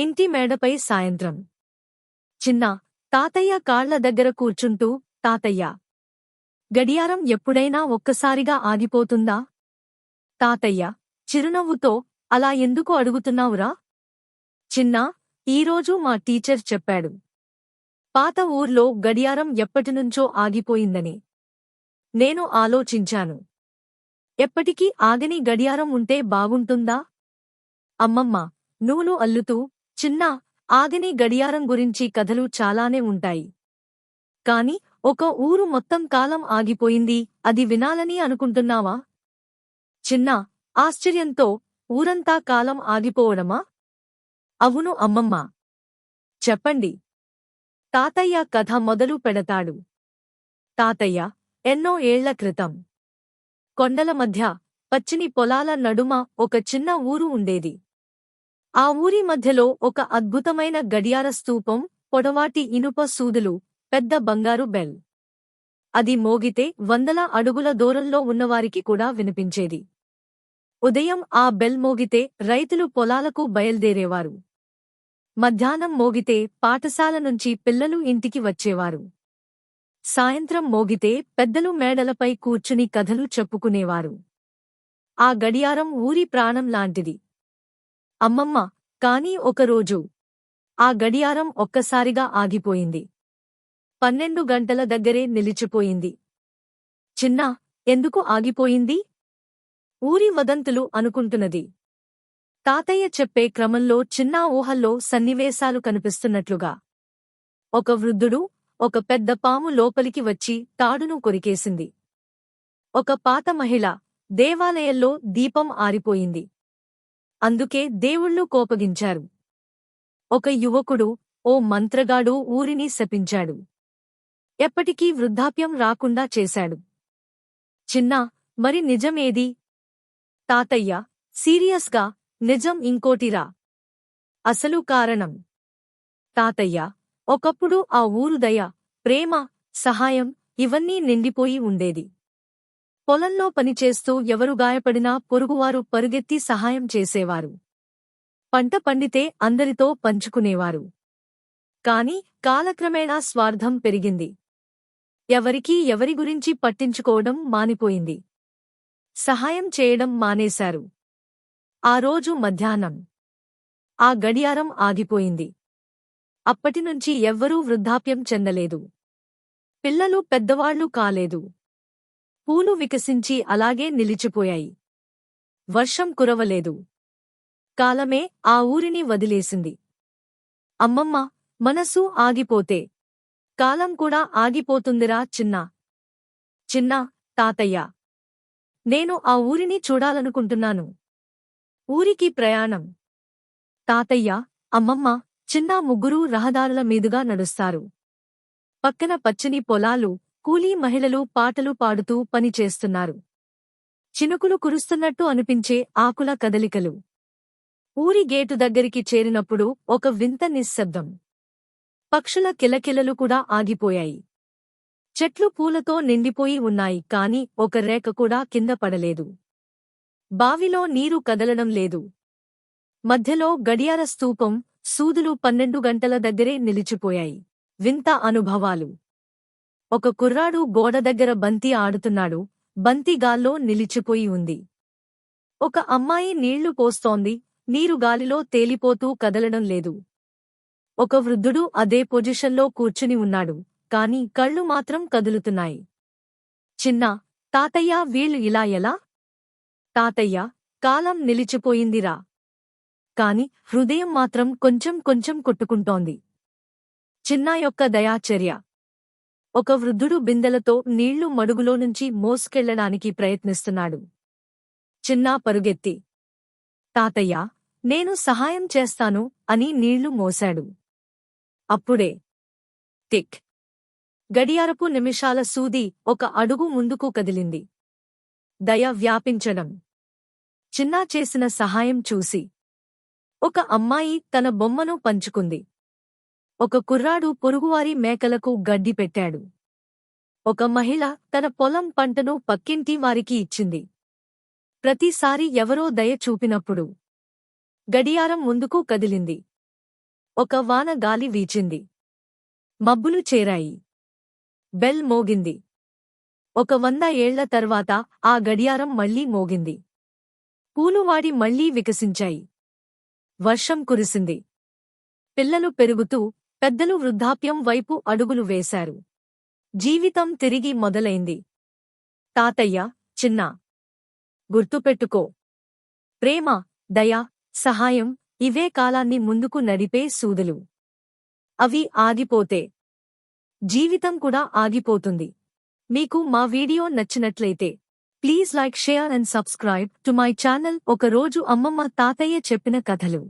ఇంటి మేడపై సాయంత్రం. చిన్న తాతయ్య కాళ్ళ దగ్గర కూర్చుంటూ తాతయ్య గడియారం ఎప్పుడైనా ఒక్కసారిగా ఆగిపోతుందా? తాతయ్య చిరునవ్వుతో అలా ఎందుకు అడుగుతున్నావురా? చిన్నా ఈరోజు మా టీచర్ చెప్పాడు. పాత ఊర్లో గడియారం ఎప్పటినుంచో ఆగిపోయిందని. నేను ఆలోచించాను. ఎప్పటికీ ఆగని గడియారం ఉంటే బాగుంటుందా? అమ్మమ్మ నూలు అల్లుతూ చిన్న ఆగని గడియారం గురించి కథలు చాలానే ఉంటాయి. కాని ఒక ఊరు మొత్తం కాలం ఆగిపోయింది అది వినాలని అనుకుంటున్నావా? చిన్నా ఆశ్చర్యంతో ఊరంతా కాలం ఆగిపోవడమా? అవును అమ్మమ్మ. చెప్పండి. తాతయ్య కథ మొదలు పెడతాడు. తాతయ్య ఎన్నో ఏళ్ళ క్రితం. కొండల మధ్య పచ్చిని పొలాల నడుమ ఒక చిన్న ఊరు ఉండేది. ఆ ఊరి మధ్యలో ఒక అద్భుతమైన గడియార స్తూపం పొడవాటి ఇనుప సూదులు పెద్ద బంగారు బెల్. అది మోగితే వందల అడుగుల దూరంలో ఉన్నవారికి కూడా వినిపించేది. ఉదయం ఆ బెల్ మోగితే రైతులు పొలాలకు బయల్దేరేవారు. మధ్యాహ్నం మోగితే పాఠశాల నుంచి పిల్లలు ఇంటికి వచ్చేవారు. సాయంత్రం మోగితే పెద్దలు మేడలపై కూర్చుని కథలు చెప్పుకునేవారు. ఆ గడియారం ఊరి ప్రాణం లాంటిది. అమ్మమ్మ కాని ఒకరోజు ఆ గడియారం ఒక్కసారిగా ఆగిపోయింది. పన్నెండు గంటల దగ్గరే నిలిచిపోయింది. చిన్నా ఎందుకు ఆగిపోయింది? ఊరి వదంతులు అనుకుంటున్నది. తాతయ్య చెప్పే క్రమంలో చిన్న ఊహల్లో సన్నివేశాలు కనిపిస్తున్నట్లుగా. ఒక వృద్ధుడు ఒక పెద్ద పాము లోపలికి వచ్చి తాడును కొరికేసింది. ఒక పాత మహిళ దేవాలయంలో దీపం ఆరిపోయింది. అందుకే దేవుళ్ళు కోపగించారు. ఒక యువకుడు ఓ మంత్రగాడు ఊరిని శపించాడు. ఎప్పటికీ వృద్ధాప్యం రాకుండా చేశాడు. చిన్నా మరి నిజమేది? తాతయ్య సీరియస్గా నిజం ఇంకోటిరా. అసలు కారణం? తాతయ్య ఒకప్పుడు ఆ ఊరు దయ ప్రేమ సహాయం ఇవన్నీ నిండిపోయి ఉండేది. పొలంలో పనిచేస్తూ ఎవరు గాయపడినా పొరుగువారు పరుగెత్తి సహాయం చేసేవారు. పంట పండితే అందరితో పంచుకునేవారు. కాని కాలక్రమేణా స్వార్థం పెరిగింది. ఎవరికీ ఎవరి గురించి పట్టించుకోవడం మానిపోయింది. సహాయం చేయడం మానేశారు. ఆ రోజు మధ్యాహ్నం. ఆ గడియారం ఆగిపోయింది. అప్పటినుంచి ఎవ్వరూ వృద్ధాప్యం చెందలేదు. పిల్లలు పెద్దవాళ్ళు కాలేదు. పూలు వికసించి అలాగే నిలిచిపోయాయి. వర్షం కురవలేదు. కాలమే ఆ ఊరిని వదిలేసింది. అమ్మమ్మ మనసు ఆగిపోతే. కాలం కూడా ఆగిపోతుందిరా చిన్నా. చిన్నా తాతయ్య. నేను ఆ ఊరిని చూడాలనుకుంటున్నాను. ఊరికి ప్రయాణం. తాతయ్య అమ్మమ్మ చిన్నా ముగ్గురూ రహదారుల మీదుగా నడుస్తారు. పక్కన పచ్చని పొలాలు కూలీ మహిళలు పాటలు పాడుతూ పనిచేస్తున్నారు చినుకులు కురుస్తున్నట్టు అనిపించే ఆకుల కదలికలు. ఊరి గేటు దగ్గరికి చేరినప్పుడు ఒక వింత నిశ్శబ్దం. పక్షుల కిలకిలలు కూడా ఆగిపోయాయి. చెట్లు పూలతో నిండిపోయి ఉన్నాయి కాని ఒక రేఖ కూడా కింద పడలేదు. బావిలో నీరు కదలడం లేదు. మధ్యలో గడియార స్తూపం సూదులు పన్నెండు గంటల దగ్గరే నిలిచిపోయాయి. వింత అనుభవాలు. ఒక కుర్రాడు గోడ దగ్గర బంతి ఆడుతున్నాడు. బంతి గాల్లో నిలిచిపోయి ఉంది. ఒక అమ్మాయి నీళ్ళు పోస్తోంది. నీరు గాలిలో తేలిపోతూ కదలడం లేదు. ఒక వృద్ధుడు అదే పొజిషన్లో కూర్చుని ఉన్నాడు. కాని కళ్ళు మాత్రం కదులుతున్నాయి. చిన్న తాతయ్య వీళ్ళు ఇలా ఎలా? తాతయ్య కాలం నిలిచిపోయిందిరా. కాని హృదయం మాత్రం కొంచెం కొంచెం కొట్టుకుంటోంది. చిన్నా యొక్క దయాచర్య. ఒక వృద్ధుడు బిందెలతో నీళ్ళు మడుగులో నుంచి మోసుకెళ్ళడానికి ప్రయత్నిస్తున్నాడు. చిన్నా పరుగెత్తి తాతయ్య నేను సహాయం చేస్తాను అని నీళ్ళు మోశాడు. అప్పుడే టిక్ గడియారపు నిమిషాల సూది ఒక అడుగు ముందుకు కదిలింది. దయ వ్యాపించడం. చిన్నా చేసిన సహాయం చూసి ఒక అమ్మాయి తన బొమ్మను పంచుకుంది. ఒక కుర్రాడు పొరుగువారి మేకలకు గడ్డి పెట్టాడు. ఒక మహిళ తన పొలం పంటను పక్కింటి వారికి ఇచ్చింది. ప్రతిసారి ఎవరో దయ చూపినప్పుడు గడియారం ముందుకు కదిలింది. ఒక వాన గాలి వీచింది. మబ్బులు చేరాయి. బెల్ మోగింది. ఒక వంద ఏళ్ళ తర్వాత ఆ గడియారం మళ్ళీ మోగింది. పూలువాడి మళ్ళీ వికసించాయి. వర్షం కురిసింది. పిల్లలు పెరుగుతూ పెద్దలు వృద్ధాప్యం వైపు అడుగులు వేశారు. జీవితం తిరిగి మొదలైంది. తాతయ్య చిన్న! గుర్తుపెట్టుకో. ప్రేమ దయ సహాయం ఇవే కాలాన్ని ముందుకు నడిపే సూదులు. అవి ఆగిపోతే. జీవితం కూడా ఆగిపోతుంది. మీకు మా వీడియో నచ్చినట్లయితే please like share and subscribe to my channel. ఒక రోజు అమ్మమ్మ తాతయ్య చెప్పిన కథలు.